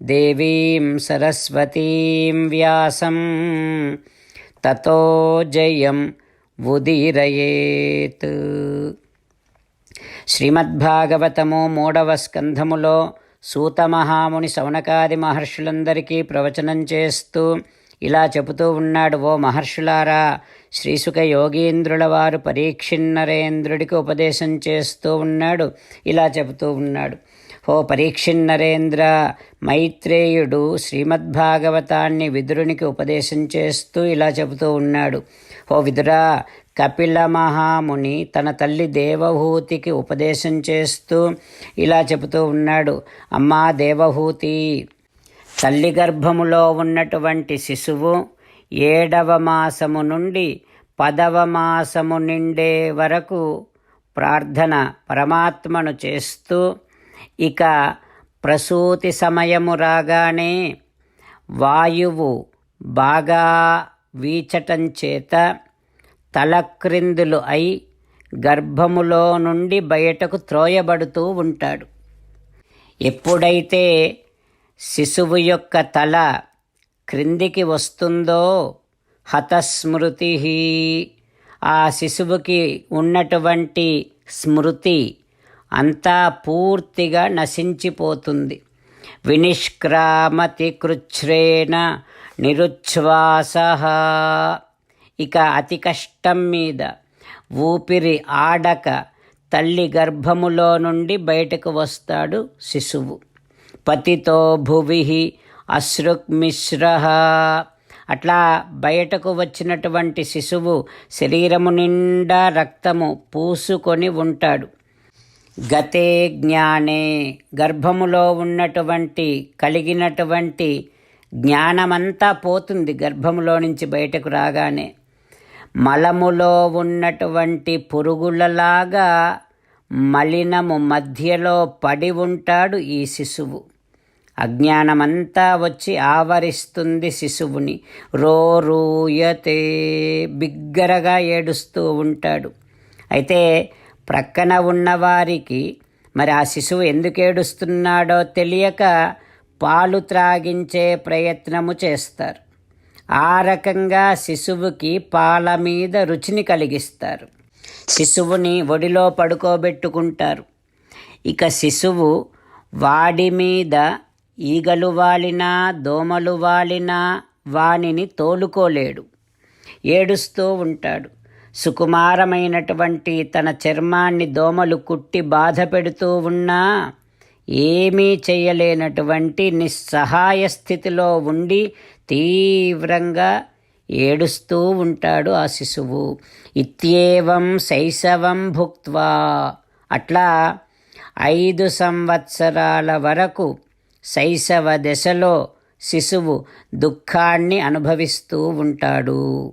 దేవీం సరస్వతీం వ్యాసం తతో జయం ఉదీరయేత్ శ్రీమద్భాగవతము మూడవ స్కంధములో సూతమహాముని సవనకాది మహర్షులందరికీ ప్రవచనం చేస్తూ ఇలా చెబుతూ ఉన్నాడు ఓ మహర్షులారా శ్రీసుక యోగీంద్రుల వారు పరీక్షిన్నరేంద్రుడికి ఉపదేశం చేస్తూ ఉన్నాడు ఇలా చెబుతూ ఉన్నాడు. ఓ పరీక్షిన్నరేంద్ర మైత్రేయుడు శ్రీమద్భాగవతాన్ని విదురునికి ఉపదేశం చేస్తూ ఇలా చెబుతూ ఉన్నాడు. ఓ విదురా కపిల మహాముని తన తల్లి దేవహూతికి ఉపదేశం చేస్తూ ఇలా చెబుతూ ఉన్నాడు. అమ్మా దేవహూతి తల్లి గర్భములో ఉన్నటువంటి శిశువు ఏడవ మాసము నుండి పదవ మాసము నిండే వరకు ప్రార్థన పరమాత్మను చేస్తూ ఇక ప్రసూతి సమయము రాగానే వాయువు బాగా వీచటం చేత తలక్రిందులు అయి గర్భములో నుండి బయటకు త్రోయబడుతూ ఉంటాడు. ఎప్పుడైతే శిశువు యొక్క తల క్రిందికి వస్తుందో హతస్మృతి ఆ శిశువుకి ఉన్నటువంటి స్మృతి అంతా పూర్తిగా నశించిపోతుంది. వినిష్క్రామతి కృచ్ఛ్రేణ నిరుచ్ఛ్వాస. ఇక అతి కష్టం మీద ఊపిరి ఆడక తల్లి గర్భములో నుండి బయటకు వస్తాడు శిశువు. పతితో భువి అశ్రుక్మిశ్ర అట్లా బయటకు వచ్చినటువంటి శిశువు శరీరము నిండా రక్తము పూసుకొని ఉంటాడు. గతే జ్ఞానే గర్భములో ఉన్నటువంటి కలిగినటువంటి జ్ఞానమంతా పోతుంది గర్భములో నుంచి బయటకు రాగానే. మలములో ఉన్నటువంటి పురుగులలాగా మలినము మధ్యలో పడి ఉంటాడు ఈ శిశువు. అజ్ఞానమంతా వచ్చి ఆవరిస్తుంది శిశువుని. రోరూయతే బిగ్గరగా ఏడుస్తూ ఉంటాడు. అయితే ప్రక్కన ఉన్నవారికి మరి ఆ శిశువు ఎందుకు ఏడుస్తున్నాడో తెలియక పాలు త్రాగించే ప్రయత్నము చేస్తారు. ఆ రకంగా శిశువుకి పాల మీద రుచిని కలిగిస్తారు. శిశువుని ఒడిలో పడుకోబెట్టుకుంటారు. ఇక శిశువు వాడి మీద ఈగలు వాలినా దోమలు వాలినా వానిని తోలుకోలేడు. ఏడుస్తూ ఉంటాడు. సుకుమారమైనటువంటి తన చర్మాన్ని దోమలు కుట్టి బాధ పెడుతూ ఉన్నా ఏమీ చేయలేనటువంటి నిస్సహాయ స్థితిలో ఉండి తీవ్రంగా ఏడుస్తూ ఉంటాడు ఆ శిశువు. ఇత్యేవం శైశవం భుక్వా అట్లా ఐదు సంవత్సరాల వరకు శైశవ దశలో శిశువు దుఃఖాన్ని అనుభవిస్తూ ఉంటాడు.